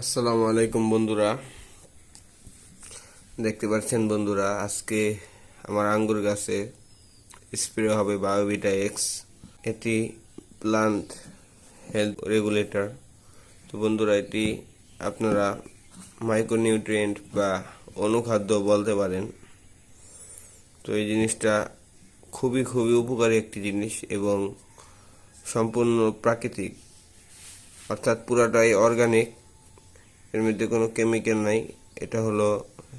আসসালামু আলাইকুম বন্ধুরা। দেখতে পাচ্ছেন বন্ধুরা, আজকে আমার আঙ্গুর গাছে স্প্রে হবে বায়োভিটা এক্স, এটি প্লান্ট হেলথ রেগুলেটর তো বন্ধুরা, এটি আপনারা মাইক্রোনিউট্রিয়েন্ট বা অনুখাদ্য বলতে পারেন। তো এই জিনিসটা খুবই খুবই উপকারী একটি জিনিস এবং সম্পূর্ণ প্রাকৃতিক, অর্থাৎ পুরাটাই অর্গানিক এর মধ্যে কোনো কেমিক্যাল নাই। এটা হলো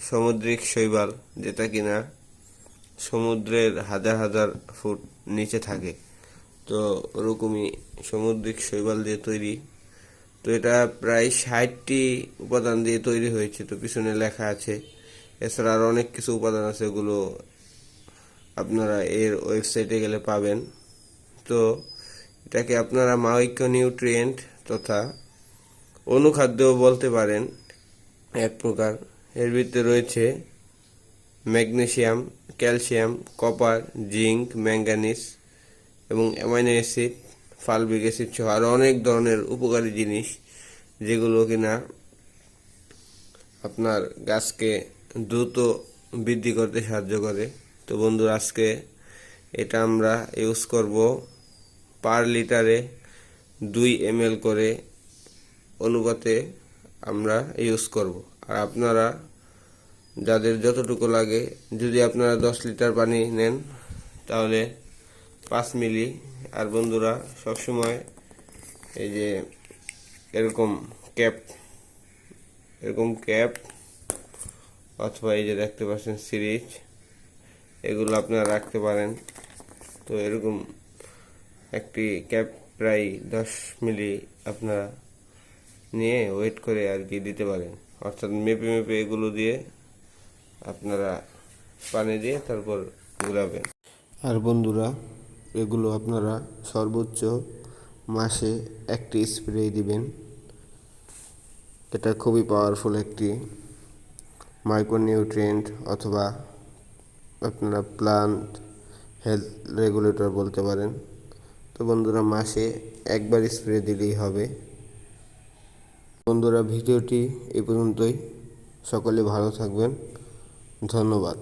সামুদ্রিক শৈবাল, যেটা কিনা সমুদ্রের হাজার হাজার ফুট নিচে থাকে। তো ওরকমই সামুদ্রিক শৈবাল দিয়ে তৈরি। তো এটা প্রায় ষাটটি উপাদান দিয়ে তৈরি হয়েছে। তো পিছনে লেখা আছে। এছাড়া আরও অনেক কিছু উপাদান আছে, ওগুলো আপনারা এর ওয়েবসাইটে গেলে পাবেন। তো এটাকে আপনারা মাইক্রো নিউট্রিয়েন্ট তথা অনুখাদ্যও বলতে পারেন এক প্রকার। এর ভিতরে রয়েছে magnesium, calcium, copper, zinc manganese এবং অ্যামাইনো অ্যাসিড ফালবিক অ্যাসিড সহ আরও অনেক ধরনের উপকারী জিনিস যেগুলো কিনা আপনার গাছকে দ্রুত বৃদ্ধি করতে সাহায্য করে। তো বন্ধুরা, আজকে এটা আমরা ইউজ করব পার লিটারে দুই এম করে অনুপাতে আমরা ইউজ করব। আর আপনারা যাদের যতটুকু লাগে, যদি আপনারা দশ লিটার পানি নেন, তাহলে পাঁচ মিলি। আর বন্ধুরা, সবসময় এই যে এরকম ক্যাপ এরকম ক্যাপ, অথবা এই যে দেখতে পাচ্ছেন সিরিজ, এগুলো আপনারা রাখতে পারেন। তো এরকম একটি ক্যাপ প্রায় দশ মিলি আপনারা নিয়ে ওয়েট করে আর কি দিতে পারেন। অর্থাৎ মেপে মেপে এগুলো দিয়ে আপনারা পানি দিয়ে তারপর ঘুরাবেন। আর বন্ধুরা, এগুলো আপনারা সর্বোচ্চ মাসে একটি স্প্রে দিবেন। এটা খুবই পাওয়ারফুল একটি মাইক্রোনিউট্রিয়েন্ট অথবা আপনারা প্লান্ট হেলথ রেগুলেটর বলতে পারেন। তো বন্ধুরা, মাসে একবার স্প্রে দিলেই হবে। বন্ধুরা ভিডিওটি এ পর্যন্তই। সকলে ভালো থাকবেন। ধন্যবাদ।